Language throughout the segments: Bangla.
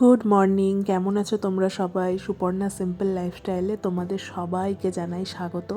গুড মর্নিং কেমন আছো তোমরা সবাই? সুপর্ণা সিম্পল লাইফস্টাইলে তোমাদের সবাইকে জানাই স্বাগত।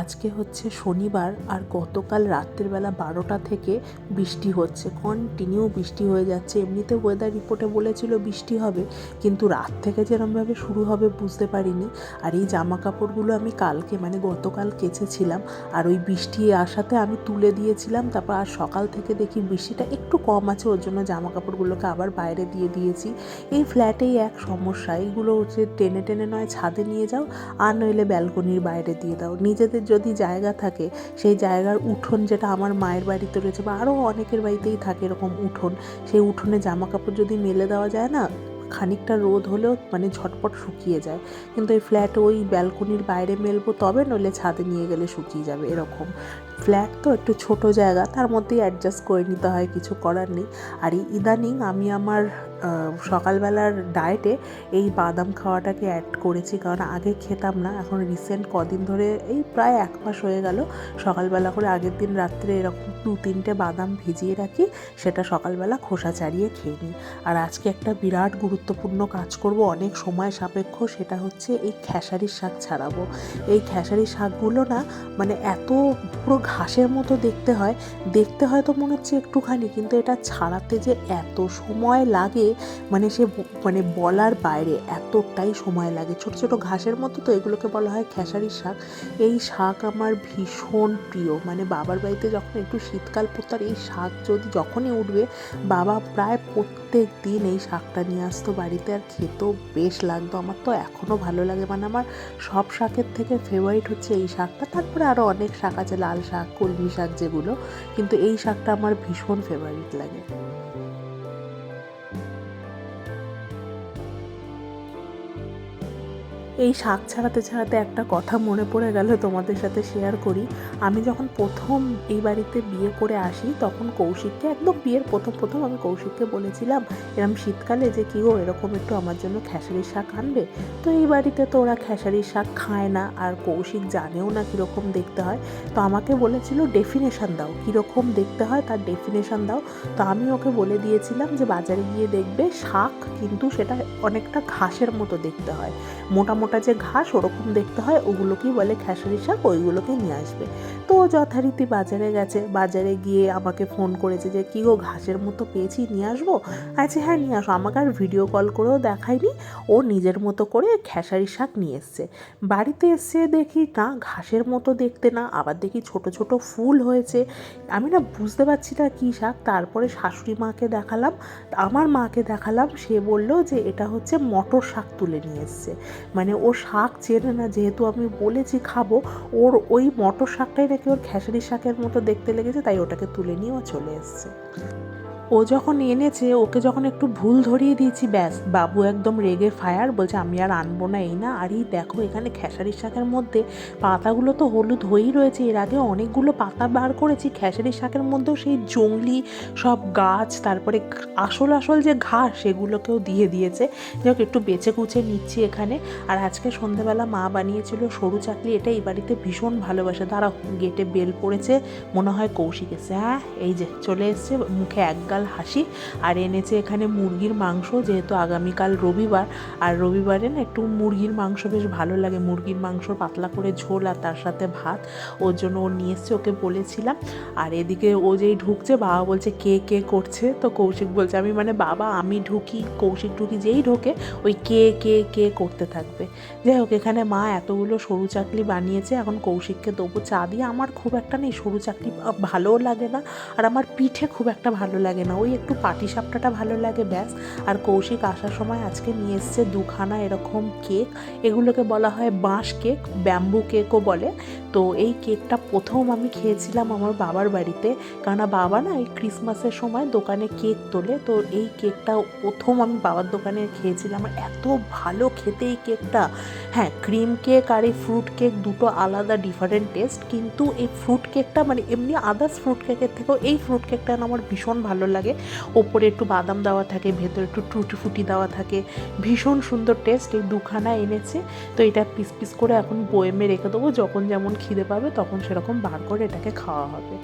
আজকে হচ্ছে শনিবার আর গতকাল রাত্রিবেলা বারোটা থেকে বৃষ্টি হচ্ছে। কন্টিনিউ বৃষ্টি হয়ে যাচ্ছে। এমনিতে ওয়েদার রিপোর্টে বলেছিল বৃষ্টি হবে, কিন্তু রাত থেকে যেরমভাবে শুরু হবে বুঝতে পারিনি। আর এই জামা কাপড়গুলো আমি কালকে মানে গতকাল কেচেছিলাম। আর ওই বৃষ্টি আসাতে আমি তুলে দিয়েছিলাম। তারপর আর সকাল থেকে দেখি বৃষ্টিটা একটু কম আছে, ওর জন্য জামা কাপড়গুলোকে আবার বাইরে দিয়ে দিয়েছি। এই ফ্ল্যাটেই এক সমস্যা। এইগুলো হচ্ছে টেনে টেনে নয়, ছাদে নিয়ে যাও আর নইলে ব্যালকনির বাইরে দিয়ে দাও। নিজেদের যদি জায়গা থাকে, সেই জায়গার উঠোন যেটা আমার মায়ের বাড়িতে রয়েছে বা আরও অনেকের বাড়িতেই থাকে এরকম উঠোন, সেই উঠোনে জামা কাপড় যদি মেলে দেওয়া যায় না, খানিকটা রোদ হলেও মানে ঝটপট শুকিয়ে যায়। কিন্তু এই ফ্ল্যাট ওই ব্যালকনির বাইরে মেলবো তবে নইলে ছাদে নিয়ে গেলে শুকিয়ে যাবে এরকম। ফ্ল্যাট তো একটু ছোট জায়গা, তার মধ্যেই অ্যাডজাস্ট করে নিতে হয়, কিছু করার নেই। আর ইদানিং আমি আমার সকালবেলার ডায়েটে এই বাদাম খাওয়াটাকে অ্যাড করেছি। কারণ আগে খেতাম না, এখন রিসেন্ট কদিন ধরে এই প্রায় এক মাস হয়ে গেল, সকালবেলা করে আগের দিন রাত্রে এরকম দু, তিনটে বাদাম ভিজিয়ে রাখি, সেটা সকালবেলা খোসা ছাড়িয়ে খেয়ে নিই। আর আজকে একটা বিরাট গুরুত্বপূর্ণ কাজ করব, অনেক সময় সাপেক্ষ, সেটা হচ্ছে এই খেসারির শাক ছাড়াবো। এই খেসারির শাকগুলো না মানে এত পুরো ঘাসের মতো দেখতে হয়, দেখতে হয়তো মনে হচ্ছে একটুখানি, কিন্তু এটা ছাড়াতে যে এত সময় লাগে মানে সে মানে বলার বাইরে এতটাই সময় লাগে। ছোট ছোট ঘাসের মতো তো এগুলোকে বলা হয় খেসারির শাক। এই শাক আমার ভীষণ প্রিয়। মানে বাবার বাড়িতে যখন একটু শীতকাল পড়তো আর এই শাক যদি যখনই উঠবে, বাবা প্রায় প্রত্যেক দিন এই শাকটা নিয়ে আসতো বাড়িতে আর খেতেও বেশ লাগতো। আমার তো এখনও ভালো লাগে। মানে আমার সব শাকের থেকে ফেভারিট হচ্ছে এই শাকটা। তারপরে আরও অনেক শাক আছে, লাল শাক, কলমি শাক যেগুলো। কিন্তু এই শাকটা আমার ভীষণ ফেভারিট লাগে। এই শাক ছাড়াতে ছাড়াতে একটা কথা মনে পড়ে গেল তোমাদের সাথে শেয়ার করি। আমি যখন প্রথম এই বাড়িতে বিয়ে করে আসি, তখন কৌশিককে একদম বিয়ের প্রথম প্রথম আমি কৌশিককে বলেছিলাম, এরম শীতকালে যে কী গো, এরকম একটু আমার জন্য খেসারির শাক আনবে। তো এই বাড়িতে তো ওরা খেসারির শাক খায় না, আর কৌশিক জানেও না কীরকম দেখতে হয়। তো আমাকে বলেছিল ডেফিনেশান দাও, কীরকম দেখতে হয় তার ডেফিনেশান দাও। তো আমি ওকে বলে দিয়েছিলাম যে, বাজারে গিয়ে দেখবে শাক কিন্তু সেটা অনেকটা ঘাসের মতো দেখতে হয়। মোটা মোটা যে ঘাস ওরকম দেখতে হয়, ওগুলোকেই বলে খেসারি শাক, ওইগুলোকে নিয়ে আসবে। তো যথারীতি বাজারে গেছে, বাজারে গিয়ে আমাকে ফোন করেছে যে, কী গো, ঘাসের মতো পেয়েছি, নিয়ে আসব? আচ্ছা হ্যাঁ নিয়ে আসো। আমাকে আর ভিডিও কল করেও দেখায়নি। ও নিজের মতো করে খেসারি শাক নিয়ে এসছে। বাড়িতে এসে দেখি, না, ঘাসের মতো দেখতে না। আবার দেখি ছোট ছোট ফুল হয়েছে। আমি না বুঝতে পারছি না কী শাক। তারপরে শাশুড়ি মাকে দেখালাম। আমার মাকে দেখালাম। সে বলল যে, এটা হচ্ছে মটর শাক তুলে নিয়ে এসছে। মানে ও শাক চেনে না, যেহেতু আমি বলেছি খাব, ওর ওই মটর শাকটাই নাকি ওর খেসারি শাকের মতো দেখতে লেগেছে, তাই ওটাকে তুলে নিয়ে ও চলে এসছে। ও যখন এনেছে, ওকে যখন একটু ভুল ধরিয়ে দিয়েছি, ব্যাস। বাবু একদম রেগে ফায়ার, বলছে, আমি আর আনব না, এই না। আর এই দেখো, এখানে খেসারির শাকের মধ্যে পাতাগুলো তো হলুদ হয়েই রয়েছে। এর আগে অনেকগুলো পাতা বার করেছি, খেসারির শাকের মধ্যেও সেই জংলি, সব গাছ, তারপরে আসল আসল যে ঘাস, সেগুলোকেও দিয়ে দিয়েছে। যাই একটু বেছে কুচে নিচ্ছি এখানে। আর আজকে সন্ধেবেলা মা বানিয়েছিল সরু চাকলি এটা এই বাড়িতে ভীষণ ভালোবাসে। তারা গেটে বেল পড়েছে, মনে হয় কৌশিক এসে হ্যাঁ? এই যে, চলে এসছে, মুখে একগাল হাসি। আর এনেছে এখানে মুরগির মাংস, যেহেতু আগামীকাল রবিবার। আর রবিবারে না একটু মুরগির মাংস বেশ ভালো লাগে। মুরগির মাংস পাতলা করে ঝোল আর তার সাথে ভাত, ওর জন্য ও নিয়ে এসছে, ওকে বলেছিলাম। আর এদিকে ও যেই ঢুকছে, বাবা বলছে, কে কে করছে? তো কৌশিক বলছে, আমি মানে বাবা, আমি ঢুকি, কৌশিক ঢুকি যেই ঢোকে, ওই কে কে কে করতে থাকবে। যাই হোক, এখানে মা এতগুলো সরু চাকলি বানিয়েছে, এখন কৌশিককে দেবো চা দিয়ে। আমার খুব একটা নেই, সরু চাকলি ভালোও লাগে না, আর আমার পিঠে খুব একটা ভালো লাগে না। ওই একটু পাটি সাপটাটা ভালো লাগে ব্যাস। আর কৌশিক আসার সময় আজকে নিয়ে এসছে দুখানা এরকম কেক, এগুলোকে বলা হয় বাঁশ কেক, ব্যাম্বু কেকও বলে। তো এই কেকটা প্রথম আমি খেয়েছিলাম আমার বাবার বাড়িতে কারণ বাবা না এই ক্রিসমাসের সময় দোকানে কেক তোলে। তো এই কেকটা প্রথম আমি বাবার দোকানে খেয়েছিলাম। আর এত ভালো খেতে এই কেকটা। হ্যাঁ ক্রিম কেক আর এই ফ্রুট কেক দুটো আলাদা ডিফারেন্ট টেস্ট। কিন্তু এই ফ্রুট কেকটা মানে এমনি আদার্স ফ্রুট কেকের থেকেও এই ফ্রুট কেকটা আমার ভীষণ ভালো লাগে ওপরে একটু বাদাম দেওয়া থাকে, ভেতরে একটু টুটি ফুটি দেওয়া থাকে। ভীষণ সুন্দর টেস্ট এই দুখানা এনেছে। তো এটা পিস পিস করে এখন বয়েমে রেখে দেবো। যখন যেমন খিদে পাবে তখন সেরকম বার করে এটাকে খাওয়া হবে।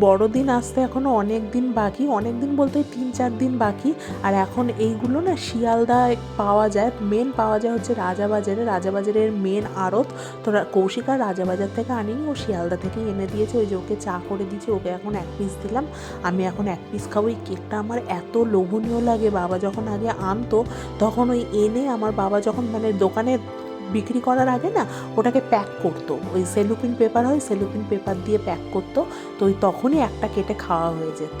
বড়দিন আসতে এখনও অনেক দিন বাকি, অনেক দিন বলতে তিন, চার দিন বাকি। আর এখন এইগুলো না শিয়ালদায় পাওয়া যায় মেন পাওয়া যায় হচ্ছে রাজাবাজারে। রাজাবাজারের মেন আড়ত। তো কৌশিকা রাজাবাজার থেকে আনিনি, ও শিয়ালদা থেকে এনে দিয়েছে। ওই যে ওকে চা করে দিয়েছে, ওকে এখন এক পিস দিলাম। আমি এখন এক পিস খাব। এই কেকটা আমার এত লোভনীয় লাগে। বাবা যখন আগে আনতো, তখন ওই এনে আমার বাবা যখন মানে দোকানে বিক্রি করার আগে না ওটাকে প্যাক করতো। ওই সেলুপিন পেপার হয় সেলুপিন পেপার দিয়ে প্যাক করতো, তো ওই তখনই একটা কেটে খাওয়া হয়ে যেত।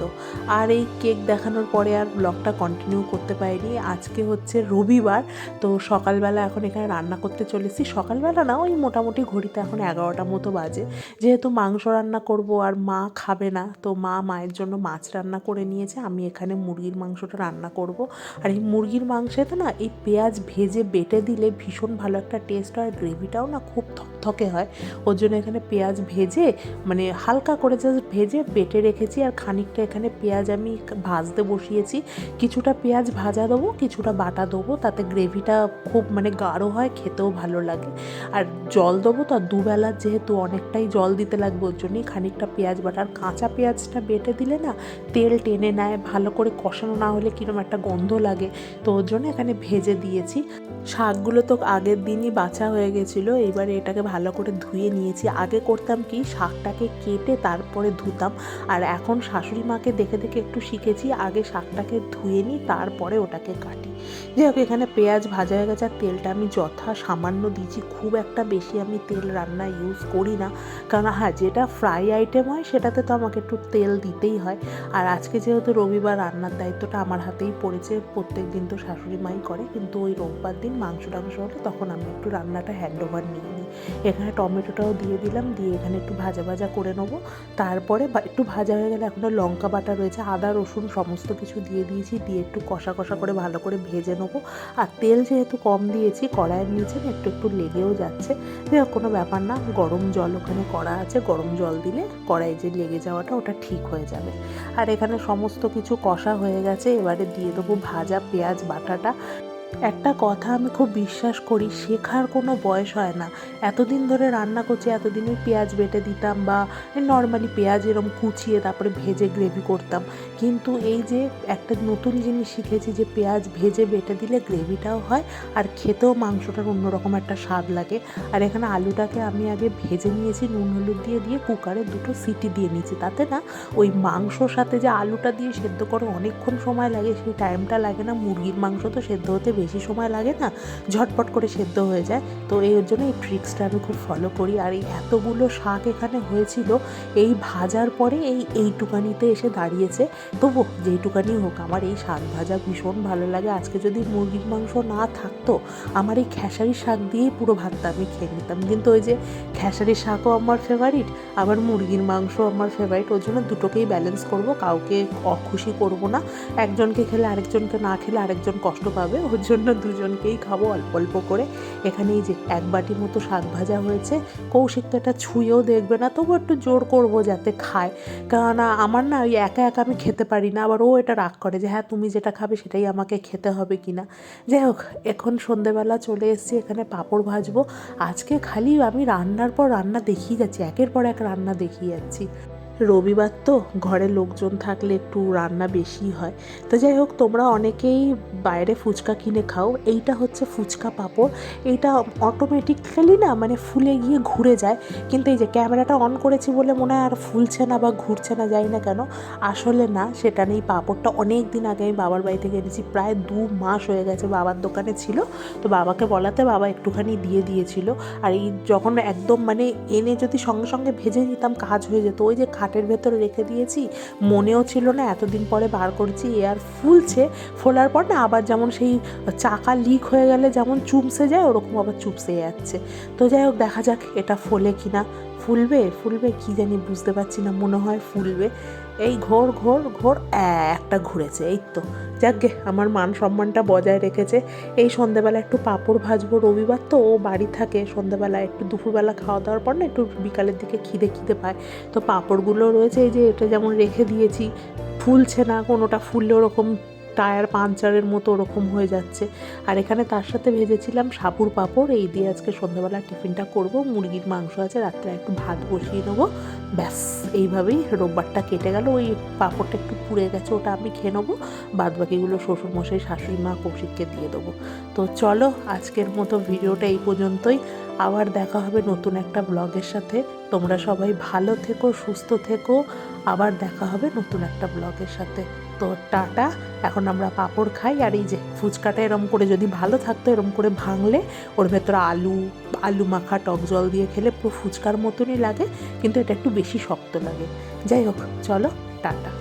আর এই কেক দেখানোর পরে আর ব্লগটা কন্টিনিউ করতে পারিনি। আজকে হচ্ছে রবিবার, তো সকালবেলা এখন এখানে রান্না করতে চলেছি। সকালবেলা না ওই মোটামুটি ঘড়িতে এখন এগারোটা মতো বাজে। যেহেতু মাংস রান্না করব আর মা খাবে না, তো মা মায়ের জন্য মাছ রান্না করে নিয়েছে। আমি এখানে মুরগির মাংসটা রান্না করব। আর এই মুরগির মাংসেতে না এই পেঁয়াজ ভেজে বেটে দিলে ভীষণ ভালো একটা টেস্ট হয় গ্রেভিটাও না খুব থকথকে হয়। ওর জন্য এখানে পেঁয়াজ ভেজে মানে হালকা করে জাস্ট ভেজে বেটে রেখেছি আর খানিকটা এখানে পেঁয়াজ আমি ভাজতে বসিয়েছি। কিছুটা পেঁয়াজ ভাজা দেবো, কিছুটা বাটা দেবো, তাতে গ্রেভিটা খুব মানে গাঢ় হয়, খেতেও ভালো লাগে। আর জল দেবো তো, আর দুবেলার যেহেতু অনেকটাই জল দিতে লাগবে ওর জন্যই খানিকটা পেঁয়াজ বাটা। আর কাঁচা পেঁয়াজটা বেটে দিলে না তেল টেনে নেয়, ভালো করে কষানো না হলে কীরকম একটা গন্ধ লাগে। তো ওর জন্য এখানে ভেজে দিয়েছি। শাকগুলো তো আগের দিনই বাছা হয়ে গেছিল। এবারে এটাকে ভালো করে ধুয়ে নিয়েছি। আগে করতাম কি, শাকটাকে কেটে তারপরে ধুতাম। আর এখন শাশুড়ি মাকে দেখে দেখে একটু শিখেছি। আগে শাকটাকে ধুয়ে নিই, তারপরে ওটাকে কাটি। যাই হোক, এখানে পেঁয়াজ ভাজা হয়ে গেছে আর তেলটা আমি যথা সামান্য দিয়েছি। খুব একটা বেশি আমি তেল রান্না ইউজ করি না। কারণ হ্যাঁ যেটা ফ্রাই আইটেম হয়, সেটাতে তো আমাকে একটু তেল দিতেই হয়। আর আজকে যেহেতু রবিবার রান্নার দায়িত্বটা আমার হাতেই পড়েছে প্রত্যেক দিন তো শাশুড়ি মাই করে, কিন্তু ওই রোববার দিন মাংস টাংস হলে তখন আমি একটু রান্নাটা হ্যান্ড ওভার নিই। এখানে টমেটোটাও দিয়ে দিলাম, দিয়ে এখানে একটু ভাজা ভাজা করে নেব। তারপরে একটু ভাজা হয়ে গেলে এখনও লঙ্কা বাটা রয়েছে, আদা, রসুন সমস্ত কিছু দিয়ে দিয়েছি, দিয়ে একটু কষা কষা করে ভালো করে ভেজে নেব। আর তেল যেহেতু কম দিয়েছি, কড়াইয়ের নিচে একটু একটু লেগেও যাচ্ছে। কোনো ব্যাপার না, গরম জল ওখানে করা আছে, গরম জল দিলে কড়াই যে লেগে যাওয়াটা ওটা ঠিক হয়ে যাবে। আর এখানে সমস্ত কিছু কষা হয়ে গেছে, এবারে দিয়ে দেবো ভাজা পেঁয়াজ বাটাটা। একটা কথা আমি খুব বিশ্বাস করি, শেখার কোনো বয়স হয় না। এতদিন ধরে রান্না করছি, এতদিনে পেঁয়াজ বেটে দিতাম বা নর্মালি পেঁয়াজ এরম কুচিয়ে তারপরে ভেজে গ্রেভি করতাম। কিন্তু এই যে একটা নতুন জিনিস শিখেছি যে পেঁয়াজ ভেজে বেটে দিলে গ্রেভিটাও হয় আর খেতেও মাংসটার অন্যরকম একটা স্বাদ লাগে। আর এখানে আলুটাকে আমি আগে ভেজে নিয়েছি, নুন হলুদ দিয়ে দিয়ে কুকারে দুটো সিটি দিয়ে নিয়েছি। তাতে না ওই মাংসর সাথে যে আলুটা দিয়ে সেদ্ধ করে অনেকক্ষণ সময় লাগে, সেই টাইমটা লাগে না। মুরগির মাংস তো সেদ্ধ হতে বেশি সময় লাগে না, ঝটপট করে সেদ্ধ হয়ে যায়। তো এই ওর জন্য এই ট্রিক্সটা আমি খুব ফলো করি। আর এই এতগুলো শাক এখানে হয়েছিল, এই ভাজার পরে এই এইটুকানিতে এসে দাঁড়িয়েছে। তবু যেইটুকানি হোক, আমার এই শাক ভাজা ভীষণ ভালো লাগে। আজকে যদি মুরগির মাংস না থাকতো, আমার এই খেসারি শাক দিয়েই পুরো ভাতটা আমি খেয়ে নিতাম। কিন্তু ওই যে খেসারি শাকও আমার ফেভারিট আবার মুরগির মাংস আমার ফেভারিট ওর জন্য দুটোকেই ব্যালেন্স করব। কাউকে অখুশি করব না। একজনকে খেলে আরেকজনকে না খেলে আরেকজন কষ্ট পাবে। ওর জন্য দুজনকেই খাব, অল্প অল্প করে। এখানে এই যে এক বাটি মতো শাক ভাজা হয়েছে কৌশিক তো এটা ছুঁয়েও দেখবে না তবু একটু জোর করব যাতে খায়। কেননা আমার না ওই একা একা আমি খেতে পারি না, আবার ও এটা রাগ করে যে হ্যাঁ তুমি যেটা খাবে সেটাই আমাকে খেতে হবে কি না যাই হোক, এখন সন্ধেবেলা চলে এসেছি, এখানে পাঁপড় ভাজবো। আজকে খালি আমি রান্নার পর রান্না দেখিয়ে যাচ্ছি, একের পর এক রান্না দেখিয়ে যাচ্ছি। রবিবার তো ঘরে লোকজন থাকলে একটু রান্না বেশি হয়। তো যাই হোক, তোমরা অনেকেই বাইরে ফুচকা কিনে খাও। এইটা হচ্ছে ফুচকা পাঁপড়। এইটা অটোমেটিক্যালি না মানে ফুলে গিয়ে ঘুরে যায়। কিন্তু এই যে ক্যামেরাটা অন করেছি বলে মনে হয় আর ফুলছে না বা ঘুরছে না, যাই না কেন, আসলে না, সেটা নেই। পাঁপড়টা অনেক দিন আগে আমি বাবার বাড়ি থেকে এনেছি। প্রায় দু মাস হয়ে গেছে বাবার দোকানে ছিল। তো বাবাকে বলাতে বাবা একটুখানি দিয়ে দিয়েছিল। আর এই যখন একদম মানে এনে যদি সঙ্গে সঙ্গে ভেজে নিতাম, কাজ হয়ে যেত। ওই যে খাটের ভেতরে রেখে দিয়েছি। মনেও ছিল না, এতদিন পরে বার করছি, এ আর ফুলছে। ফোলার পর না আবার যেমন সেই চাকা লিক হয়ে গেলে যেমন চুপসে যায়, ওরকম আবার চুপসে যাচ্ছে। তো যাই হোক, দেখা যাক এটা ফোলে কিনা। ফুলবে ফুলবে, কি জানি বুঝতে পারছি না, মনে হয় ফুলবে। এই ঘোর ঘোর ঘোর একটা ঘুরেছে, এই তো। যাকগে আমার মান সম্মানটা বজায় রেখেছে। এই সন্ধ্যেবেলা একটু পাঁপড় ভাজবো রবিবার তো, ও বাড়ি থাকে সন্ধ্যেবেলা একটু দুপুরবেলা খাওয়া দাওয়ার পর না একটু বিকালের দিকে খিদে খিদে পায়। তো পাঁপড়গুলো রয়েছে, এই যে এটা যেমন রেখে দিয়েছি, ফুলছে না, কোনোটা ফুললে ওরকম টায়ার পাঞ্চারের মতো ওরকম হয়ে যাচ্ছে। আর এখানে তার সাথে ভেজেছিলাম সাপুর পাঁপড়, এই দিয়ে আজকে সন্ধ্যাবেলা টিফিনটা করব, মুরগির মাংস আছে, রাত্রে একটু ভাত বসিয়ে নেব ব্যাস, এইভাবেই রোববারটা কেটে গেল। ওই পাঁপড়টা একটু পুড়ে গেছে, ওটা আমি খেয়ে নেব। বাদ বাকিগুলো শ্বশুরমশাই, শাশুড়ি মা, কৌশিককে দিয়ে দেবো। তো চলো, আজকের মতো ভিডিওটা এই পর্যন্তই। আবার দেখা হবে নতুন একটা ব্লগের সাথে। তোমরা সবাই ভালো থেকো, সুস্থ থেকো। আবার দেখা হবে নতুন একটা ব্লগের সাথে। তো টাটা। এখন আমরা পাঁপড় খাই, আর এই যে ফুচকাটা এরম করে যদি ভালো থাকতো, এরম করে ভাঙলে, ওর ভেতরে আলু আলু মাখা, টক জল দিয়ে খেলে পুরো ফুচকার মতনই লাগে। কিন্তু এটা একটু বেশি শক্ত লাগে। যাই হোক চলো টাটা।